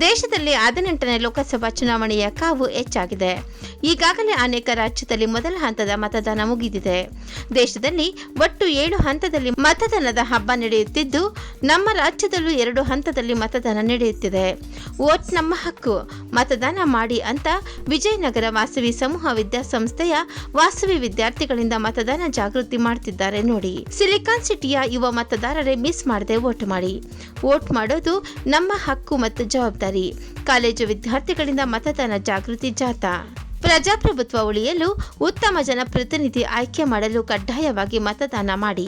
ದೇಶದಲ್ಲಿ ಹದಿನೆಂಟನೇ ಲೋಕಸಭಾ ಚುನಾವಣೆಯ ಕಾವು ಹೆಚ್ಚಾಗಿದೆ. ಈಗಾಗಲೇ ಅನೇಕ ರಾಜ್ಯದಲ್ಲಿ ಮೊದಲ ಹಂತದ ಮತದಾನ ಮುಗಿದಿದೆ. ದೇಶದಲ್ಲಿ ಒಟ್ಟು ಏಳು ಹಂತದಲ್ಲಿ ಮತದಾನದ ಹಬ್ಬ ನಡೆಯುತ್ತಿದ್ದು, ನಮ್ಮ ರಾಜ್ಯದಲ್ಲೂ ಎರಡು ಹಂತದಲ್ಲಿ ಮತದಾನ ನಡೆಯುತ್ತಿದೆ. ವೋಟ್ ನಮ್ಮ ಹಕ್ಕು. ಮತದಾನ ಮಾಡಿ ಅಂತ ವಿಜಯನಗರ ವಾಸವಿ ಸಮೂಹ ವಿದ್ಯಾಸಂಸ್ಥೆಯ ವಾಸವಿ ವಿದ್ಯಾರ್ಥಿಗಳಿಂದ ಮತದಾನ ಜಾಗೃತಿ ಮಾಡ್ತಿದ್ದಾರೆ ನೋಡಿ. ಸಿಲಿಕಾನ್ ಸಿಟಿಯ ಯುವ ಮತದಾರರೇ ಮಿಸ್ ಮಾಡದೆ ವೋಟ್ ಮಾಡಿ. ವೋಟ್ ಮಾಡೋದು ನಮ್ಮ ಹಕ್ಕು ಮತ್ತು ಜವಾಬ್ದಾರಿ. ಕಾಲೇಜು ವಿದ್ಯಾರ್ಥಿಗಳಿಂದ ಮತದಾನ ಜಾಗೃತಿ ಜಾಥಾ. ಪ್ರಜಾಪ್ರಭುತ್ವ ಉಳಿಯಲು ಉತ್ತಮ ಜನಪ್ರತಿನಿಧಿ ಆಯ್ಕೆ ಮಾಡಲು ಕಡ್ಡಾಯವಾಗಿ ಮತದಾನ ಮಾಡಿ.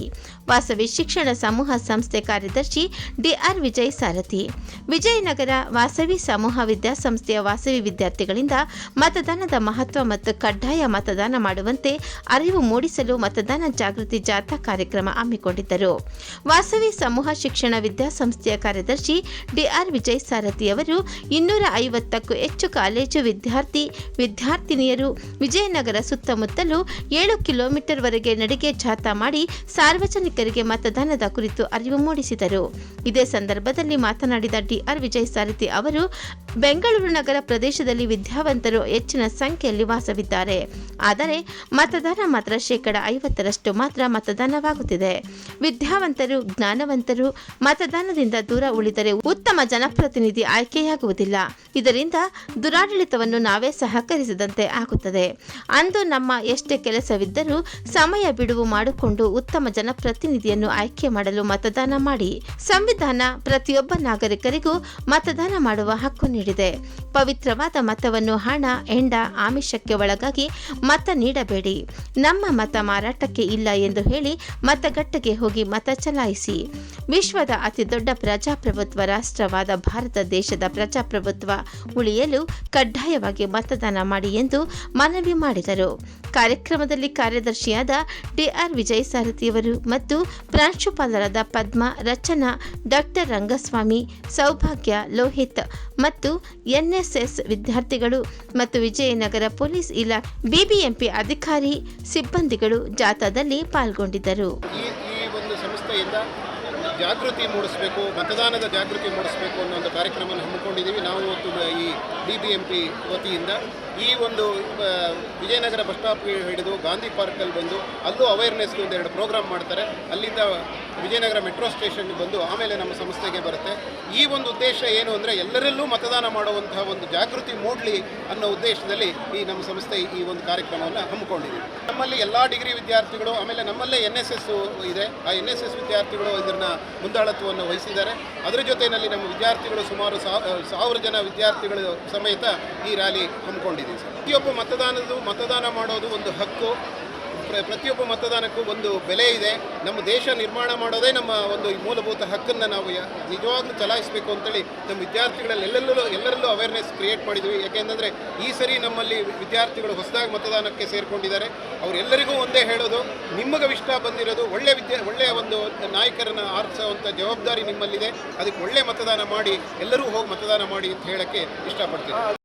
ವಾಸವಿ ಶಿಕ್ಷಣ ಸಮೂಹ ಸಂಸ್ಥೆ ಕಾರ್ಯದರ್ಶಿ ಡಿಆರ್ ವಿಜಯ್ ಸಾರಥಿ. ವಿಜಯನಗರ ವಾಸವಿ ಸಮೂಹ ವಿದ್ಯಾಸಂಸ್ಥೆಯ ವಾಸವಿ ವಿದ್ಯಾರ್ಥಿಗಳಿಂದ ಮತದಾನದ ಮಹತ್ವ ಮತ್ತು ಕಡ್ಡಾಯ ಮತದಾನ ಮಾಡುವಂತೆ ಅರಿವು ಮೂಡಿಸಲು ಮತದಾನ ಜಾಗೃತಿ ಜಾಥಾ ಕಾರ್ಯಕ್ರಮ ಹಮ್ಮಿಕೊಂಡಿದ್ದರು. ವಾಸವಿ ಸಮೂಹ ಶಿಕ್ಷಣ ವಿದ್ಯಾಸಂಸ್ಥೆಯ ಕಾರ್ಯದರ್ಶಿ ಡಿಆರ್ ವಿಜಯ್ ಸಾರಥಿ ಅವರು ಇನ್ನೂರ ಐವತ್ತಕ್ಕೂ ಹೆಚ್ಚು ಕಾಲೇಜು ವಿದ್ಯಾರ್ಥಿ ವಿದ್ಯಾರ್ಥಿನಿಯರು ವಿಜಯನಗರ ಸುತ್ತಮುತ್ತಲು ಏಳು ಕಿಲೋಮೀಟರ್ ವರೆಗೆ ನಡಿಗೆ ಜಾಥಾ ಮಾಡಿ ಸಾರ್ವಜನಿಕರಿಗೆ ಮತದಾನದ ಕುರಿತು ಅರಿವು ಮೂಡಿಸಿದರು. ಇದೇ ಸಂದರ್ಭದಲ್ಲಿ ಮಾತನಾಡಿದ ಡಿಆರ್ ವಿಜಯ್ ಸಾರಥಿ ಅವರು ಬೆಂಗಳೂರು ನಗರ ಪ್ರದೇಶದಲ್ಲಿ ವಿದ್ಯಾವಂತರು ಹೆಚ್ಚಿನ ಸಂಖ್ಯೆಯಲ್ಲಿ ವಾಸವಿದ್ದಾರೆ. ಆದರೆ ಮತದಾನ ಮಾತ್ರ ಶೇಕಡ ಐವತ್ತರಷ್ಟು ಮಾತ್ರ ಮತದಾನವಾಗುತ್ತಿದೆ. ವಿದ್ಯಾವಂತರು, ಜ್ಞಾನವಂತರು ಮತದಾನದಿಂದ ದೂರ ಉಳಿದರೆ ಉತ್ತಮ ಜನಪ್ರತಿನಿಧಿ ಆಯ್ಕೆಯಾಗುವುದಿಲ್ಲ. ಇದರಿಂದ ದುರಾಡಳಿತವನ್ನು ನಾವೇ ಸಹಕರಿಸದಂತೆ ಆಗುತ್ತದೆ. ಅಂದು ನಮ್ಮ ಎಷ್ಟೇ ಕೆಲಸವಿದ್ದರೂ ಸಮಯ ಬಿಡುವು ಮಾಡಿಕೊಂಡು ಉತ್ತಮ ಜನಪ್ರತಿನಿಧಿಯನ್ನು ಆಯ್ಕೆ ಮಾಡಲು ಮತದಾನ ಮಾಡಿ. ಸಂವಿಧಾನ ಪ್ರತಿಯೊಬ್ಬ ನಾಗರಿಕರಿಗೂ ಮತದಾನ ಮಾಡುವ ಹಕ್ಕು ನೀಡಿದೆ ಪವಿತ್ರವಾದ ಮತವನ್ನು ಹಣ ಎಂಡ ಆಮಿಷಕ್ಕೆ ಒಳಗಾಗಿ ಮತ ನೀಡಬೇಡಿ. ನಮ್ಮ ಮತ ಮಾರಾಟಕ್ಕೆ ಇಲ್ಲ ಎಂದು ಹೇಳಿ ಮತಗಟ್ಟೆಗೆ ಹೋಗಿ ಮತ ಚಲಾಯಿಸಿ. ವಿಶ್ವದ ಅತಿದೊಡ್ಡ ಪ್ರಜಾಪ್ರಭುತ್ವ ರಾಷ್ಟ್ರವಾದ ಭಾರತ ದೇಶದ ಪ್ರಜಾಪ್ರಭುತ್ವ ಉಳಿಯಲು ಕಡ್ಡಾಯವಾಗಿ ಮತದಾನ ಮಾಡಿ ಎಂದು ಮನವಿ ಮಾಡಿದರು. ಕಾರ್ಯಕ್ರಮದಲ್ಲಿ ಕಾರ್ಯದರ್ಶಿಯಾದ ಡಿಆರ್ ವಿಜಯ್ ಸಾರಥಿಯವರು ಮತ್ತು ಪ್ರಾಂಶುಪಾಲರಾದ ಪದ್ಮ ರಚನಾ, ಡಾಕ್ಟರ್ ರಂಗಸ್ವಾಮಿ, ಸೌಭಾಗ್ಯ ಲೋಹಿತ್ ಮತ್ತು ಎನ್ಎಸ್ಎಸ್ ವಿದ್ಯಾರ್ಥಿಗಳು ಮತ್ತು ವಿಜಯನಗರ ಪೊಲೀಸ್ ಇಲಾಖೆ ಬಿಬಿಎಂಪಿ ಅಧಿಕಾರಿ ಸಿಬ್ಬಂದಿಗಳು ಜಾಥಾದಲ್ಲಿ ಪಾಲ್ಗೊಂಡಿದ್ದರು. ಈ ಒಂದು ಸಂಸ್ಥೆಯಿಂದ ಜಾಗೃತಿ ಮೂಡಿಸಬೇಕು, ಮತದಾನದ ಜಾಗೃತಿ ಮೂಡಿಸಬೇಕು ಅನ್ನೋ ಒಂದು ಕಾರ್ಯಕ್ರಮವನ್ನು ಹಮ್ಮಿಕೊಂಡಿದ್ದೀವಿ. ನಾವು ಈ ಡಿ ಬಿ ಎಂ ಪಿ ವತಿಯಿಂದ ಈ ಒಂದು ವಿಜಯನಗರ ಬಸ್ ಸ್ಟಾಪ್ ಹಿಡಿದು ಗಾಂಧಿ ಪಾರ್ಕಲ್ಲಿ ಬಂದು ಅಲ್ಲೂ ಅವೇರ್ನೆಸ್ ಒಂದು ಎರಡು ಪ್ರೋಗ್ರಾಮ್ ಮಾಡ್ತಾರೆ. ಅಲ್ಲಿಂದ ವಿಜಯನಗರ ಮೆಟ್ರೋ ಸ್ಟೇಷನ್ಗೆ ಬಂದು ಆಮೇಲೆ ನಮ್ಮ ಸಂಸ್ಥೆಗೆ ಬರುತ್ತೆ. ಈ ಒಂದು ಉದ್ದೇಶ ಏನು ಅಂದರೆ ಎಲ್ಲರಲ್ಲೂ ಮತದಾನ ಮಾಡುವಂತಹ ಒಂದು ಜಾಗೃತಿ ಮೂಡಲಿ ಅನ್ನೋ ಉದ್ದೇಶದಲ್ಲಿ ಈ ನಮ್ಮ ಸಂಸ್ಥೆ ಈ ಒಂದು ಕಾರ್ಯಕ್ರಮವನ್ನು ಹಮ್ಮಿಕೊಂಡಿದೆ. ನಮ್ಮಲ್ಲಿ ಎಲ್ಲ ಡಿಗ್ರಿ ವಿದ್ಯಾರ್ಥಿಗಳು, ಆಮೇಲೆ ನಮ್ಮಲ್ಲೇ ಎನ್ ಎಸ್ ಇದೆ. ಆ ಎನ್ ಎಸ್ ಎಸ್ ವಿದ್ಯಾರ್ಥಿಗಳು ಇದನ್ನು ಮುಂದಾಳತ್ವವನ್ನು ವಹಿಸಿದ್ದಾರೆ. ಅದರ ಜೊತೆಯಲ್ಲಿ ನಮ್ಮ ವಿದ್ಯಾರ್ಥಿಗಳು ಸುಮಾರು ಸಾವಿರ ಜನ ವಿದ್ಯಾರ್ಥಿಗಳು ಸಮೇತ ಈ ರ್ಯಾಲಿ ಹಮ್ಮಿಕೊಂಡಿದ್ದೀವಿ. ಸರ್ ಪ್ರತಿಯೊಬ್ಬ ಮತದಾನದ್ದು ಮತದಾನ ಮಾಡೋದು ಒಂದು ಹಕ್ಕು. ಪ್ರ- ಪ್ರತಿಯೊಬ್ಬ ಮತದಾನಕ್ಕೂ ಒಂದು ಬೆಲೆ ಇದೆ. ನಮ್ಮ ದೇಶ ನಿರ್ಮಾಣ ಮಾಡೋದೇ ನಮ್ಮ ಒಂದು ಮೂಲಭೂತ ಹಕ್ಕನ್ನು ನಾವು ನಿಜವಾಗ್ಲೂ ಚಲಾಯಿಸಬೇಕು ಅಂತೇಳಿ ನಮ್ಮ ವಿದ್ಯಾರ್ಥಿಗಳಲ್ಲಿ ಎಲ್ಲೆಲ್ಲೂ, ಎಲ್ಲರಲ್ಲೂ ಅವೇರ್ನೆಸ್ ಕ್ರಿಯೇಟ್ ಮಾಡಿದ್ವಿ. ಯಾಕೆಂದರೆ ಈ ಸರಿ ನಮ್ಮಲ್ಲಿ ವಿದ್ಯಾರ್ಥಿಗಳು ಹೊಸದಾಗಿ ಮತದಾನಕ್ಕೆ ಸೇರಿಕೊಂಡಿದ್ದಾರೆ. ಅವರೆಲ್ಲರಿಗೂ ಒಂದೇ ಹೇಳೋದು ನಿಮಗೆ ಇಷ್ಟ ಬಂದಿರೋದು ಒಳ್ಳೆ ವಿದ್ಯಾ, ಒಳ್ಳೆಯ ಒಂದು ನಾಯಕರನ್ನು ಆರಿಸುವಂಥ ಜವಾಬ್ದಾರಿ ನಿಮ್ಮಲ್ಲಿದೆ. ಅದಕ್ಕೆ ಒಳ್ಳೆ ಮತದಾನ ಮಾಡಿ, ಎಲ್ಲರೂ ಹೋಗಿ ಮತದಾನ ಮಾಡಿ ಅಂತ ಹೇಳೋಕ್ಕೆ ಇಷ್ಟಪಡ್ತೀನಿ.